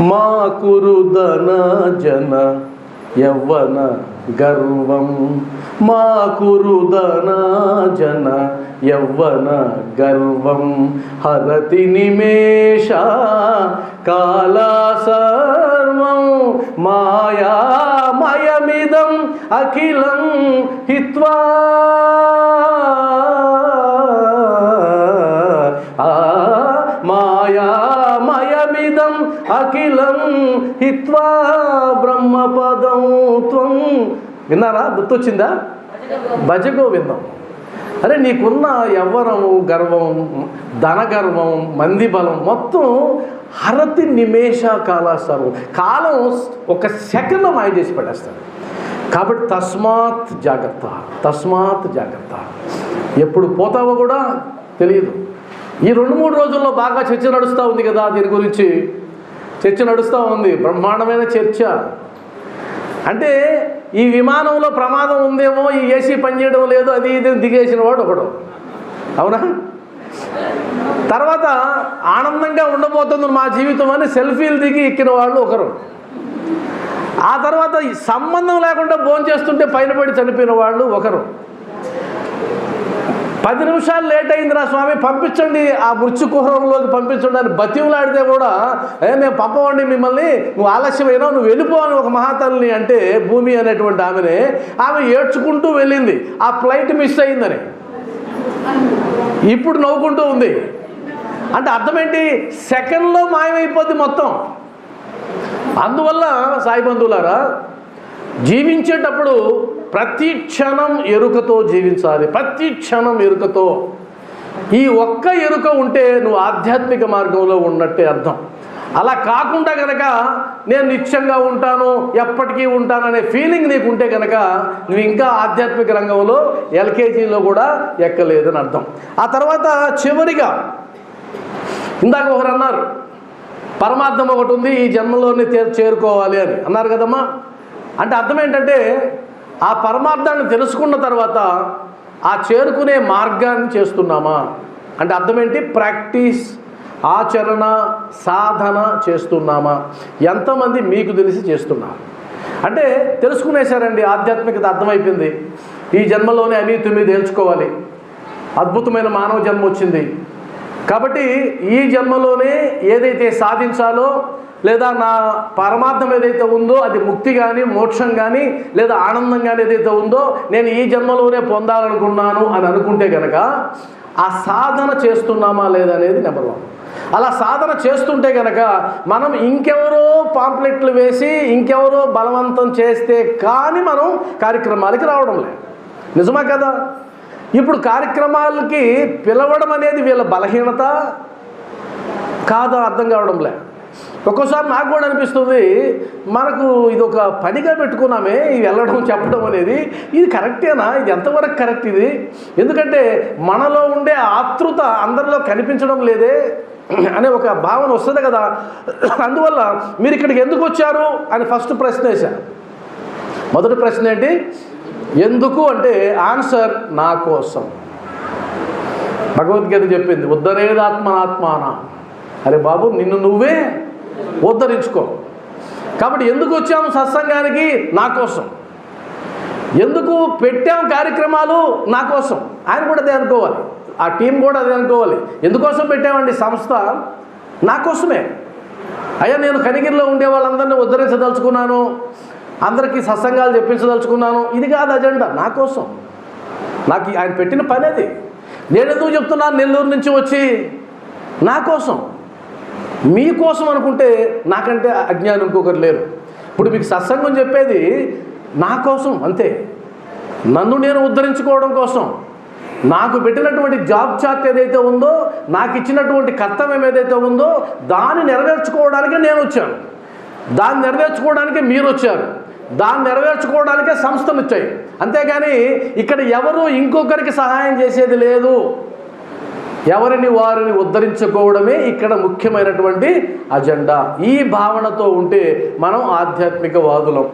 మా కురుదన జన యవ్వన గర్వం. మా కురుదన జన యవ్వన గర్వం. హరతి నిమేష కాల సర్వం మాయామయమిదం అఖిలం హిత్వా హిత్వా బ్రహ్మపదం త్వం. విన్నారా? గుర్తొచ్చిందా? భజగోవిందం. అరే నీకున్న యవ్వనము గర్వం ధనగర్వం మంది బలం మొత్తం హరతి నిమేష కాల సర్వం కాలం ఒక సెకండ్ మాయ చేసి పడేస్తాడు. కాబట్టి తస్మాత్ జాగ్రత్త తస్మాత్ జాగ్రత్త. ఎప్పుడు పోతావో కూడా తెలియదు. ఈ రెండు మూడు రోజుల్లో బాగా చర్చ నడుస్తూ ఉంది కదా దీని గురించి. చర్చ నడుస్తూ ఉంది బ్రహ్మాండమైన చర్చ. అంటే ఈ విమానంలో ప్రమాదం ఉందేమో ఈ ఏసీ పనిచేయడం లేదు అది ఇది దిగేసిన వాడు ఒకడు. అవునా? తర్వాత ఆనందంగా ఉండబోతుంది మా జీవితం అని సెల్ఫీలు దిగి ఎక్కిన వాళ్ళు ఒకరు. ఆ తర్వాత ఈ సంబంధం లేకుండా భోంచేస్తుంటే పైన పడి చనిపోయిన వాళ్ళు ఒకరు. పది నిమిషాలు లేట్ అయిందిరా స్వామి పంపించండి. ఆ మృత్యు కుహరంలోకి పంపించండి అని బతివులాడితే కూడా ఏ మేము పంపవండి మిమ్మల్ని నువ్వు ఆలస్యమైనా నువ్వు వెళ్ళిపోవని ఒక మహాతల్ని అంటే భూమి అనేటువంటి ఆమెని ఆమె ఏడ్చుకుంటూ వెళ్ళింది. ఆ ఫ్లైట్ మిస్ అయిందని. ఇప్పుడు నవ్వుకుంటూ ఉంది. అంటే అర్థం ఏంటి సెకండ్లో మాయమైపోద్ది మొత్తం. అందువల్ల సాయి బంధువులారా జీవించేటప్పుడు ప్రతి క్షణం ఎరుకతో జీవించాలి. ప్రతి క్షణం ఎరుకతో. ఈ ఒక్క ఎరుక ఉంటే నువ్వు ఆధ్యాత్మిక మార్గంలో ఉన్నట్టే అర్థం. అలా కాకుండా కనుక నేను నిత్యంగా ఉంటాను ఎప్పటికీ ఉంటాను అనే ఫీలింగ్ నీకు ఉంటే కనుక నువ్వు ఇంకా ఆధ్యాత్మిక రంగంలో ఎల్కేజీలో కూడా ఎక్కలేదని అర్థం. ఆ తర్వాత చివరిగా ఇందాక ఒకరు అన్నారు పరమార్థం ఒకటి ఉంది ఈ జన్మలోనే చేరుకోవాలి అని. అన్నారు కదమ్మా. అంటే అర్థం ఏంటంటే ఆ పరమార్థాన్ని తెలుసుకున్న తర్వాత ఆ చేరుకునే మార్గాన్ని చేస్తున్నామా? అంటే అర్థం ఏంటి? ప్రాక్టీస్ ఆచరణ సాధన చేస్తున్నామా? ఎంతమంది మీకు తెలిసి చేస్తున్నారు? అంటే తెలుసుకునేశారండి ఆధ్యాత్మికత అర్థమైపోయింది. ఈ జన్మలోనే అన్నీ తొమ్మిది తేల్చుకోవాలి. అద్భుతమైన మానవ జన్మ వచ్చింది. కాబట్టి ఈ జన్మలోనే ఏదైతే సాధించాలో లేదా నా పరమార్థం ఏదైతే ఉందో అది ముక్తి కానీ మోక్షం కానీ లేదా ఆనందం కానీ ఏదైతే ఉందో నేను ఈ జన్మలోనే పొందాలనుకున్నాను అని అనుకుంటే కనుక ఆ సాధన చేస్తున్నామా లేదా అనేది నెంబర్ వన్. అలా సాధన చేస్తుంటే కనుక మనం ఇంకెవరో పాంప్లెట్లు వేసి ఇంకెవరో బలవంతం చేస్తే కానీ మనం కార్యక్రమాలకి రావడం లేదు. నిజమా కదా? ఇప్పుడు కార్యక్రమాలకి పిలవడం అనేది వీళ్ళ బలహీనత కాదా అర్థం కావడంలే. ఒక్కోసారి నాకు కూడా అనిపిస్తుంది మనకు ఇది ఒక పనిగా పెట్టుకున్నామే ఇది వెళ్ళడం చెప్పడం అనేది. ఇది కరెక్టేనా? ఇది ఎంతవరకు కరెక్ట్ ఇది? ఎందుకంటే మనలో ఉండే ఆతృత అందరిలో కనిపించడం లేదే అనే ఒక భావన వస్తుంది కదా. అందువల్ల మీరు ఇక్కడికి ఎందుకు వచ్చారు అని ఫస్ట్ ప్రశ్న వేశాను. మొదటి ప్రశ్న ఏంటి? ఎందుకు అంటే ఆన్సర్ నా కోసం. భగవద్గీత చెప్పింది ఉద్ధరేదాత్మనాత్మాన. అరే బాబు నిన్ను నువ్వే ఉద్ధరించుకో. కాబట్టి ఎందుకు వచ్చాము సత్సంగానికి? నా కోసం. ఎందుకు పెట్టాం కార్యక్రమాలు? నా కోసం. ఆయన కూడా అదే అనుకోవాలి. ఆ టీం కూడా అదే అనుకోవాలి. ఎందుకోసం పెట్టామండి? సంస్థ నా కోసమే. అయ్యా నేను కనిగిరిలో ఉండే వాళ్ళందరినీ ఉద్ధరించదలుచుకున్నాను. అందరికీ సత్సంగాలు చెప్పించదలుచుకున్నాను. ఇది కాదు అజెండా నా కోసం. నాకు ఆయన పెట్టిన పని అది. నేను ఎందుకు చెప్తున్నాను? నెల్లూరు నుంచి వచ్చి నా కోసం. మీకోసం అనుకుంటే నాకంటే అజ్ఞానం ఇంకొకరు లేరు. ఇప్పుడు మీకు సత్సంగం చెప్పేది నా కోసం అంతే. నన్ను నేను ఉద్ధరించుకోవడం కోసం. నాకు పెట్టినటువంటి జాబ్ చార్ట్ ఏదైతే ఉందో నాకు ఇచ్చినటువంటి కర్తవ్యం ఏదైతే ఉందో దాన్ని నెరవేర్చుకోవడానికే నేను వచ్చాను. దాన్ని నెరవేర్చుకోవడానికే మీరు వచ్చారు. దాన్ని నెరవేర్చుకోవడానికే సంస్థలు వచ్చాయి అంతేగాని ఇక్కడ ఎవరు ఇంకొకరికి సహాయం చేసేది లేదు. ఎవరిని వారిని ఉద్ధరించుకోవడమే ఇక్కడ ముఖ్యమైనటువంటి అజెండా. ఈ భావనతో ఉంటే మనం ఆధ్యాత్మిక వాదులం